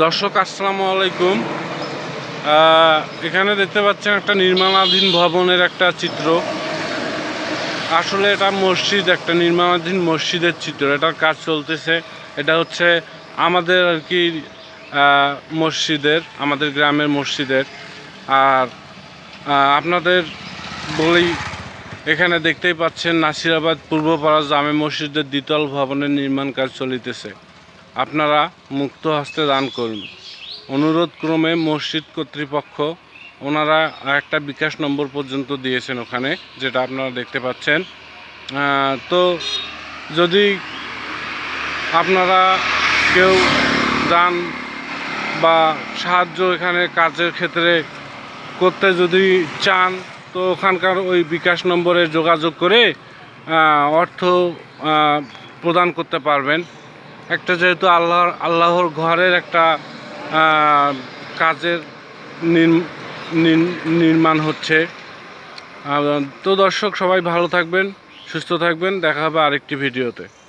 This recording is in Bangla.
দর্শক, আসসালামু আলাইকুম। এখানে দেখতে পাচ্ছেন একটা নির্মাণাধীন ভবনের একটা চিত্র। আসলে এটা মসজিদ, একটা নির্মাণাধীন মসজিদের চিত্র। এটার কাজ চলতেছে। এটা হচ্ছে আমাদের আর কি মসজিদের, আমাদের গ্রামের মসজিদের। আর আপনাদের বলেই এখানে দেখতেই পাচ্ছেন নাসিরাবাদ পূর্বপাড়া জামে মসজিদের দ্বিতল ভবনের নির্মাণ কাজ চলিতেছে। আপনারা মুক্ত হস্তে দান করুন। অনুরোধ ক্রমে মসজিদ কর্তৃপক্ষ ওনারা একটা বিকাশ নম্বর পর্যন্ত দিয়েছেন ওখানে, যেটা আপনারা দেখতে পাচ্ছেন। তো যদি আপনারা কেউ দান বা সাহায্য এখানে কাজের ক্ষেত্রে করতে যদি চান, তো ওখানকার ওই বিকাশ নম্বরে যোগাযোগ করে অর্থ প্রদান করতে পারবেন। একটা যেহেতু আল্লাহর আল্লাহর ঘরের একটা কাজের নির্ম- নির- নির্মাণ হচ্ছে। তো দর্শক সবাই ভালো থাকবেন, সুস্থ থাকবেন। দেখা হবে আরেকটি ভিডিওতে।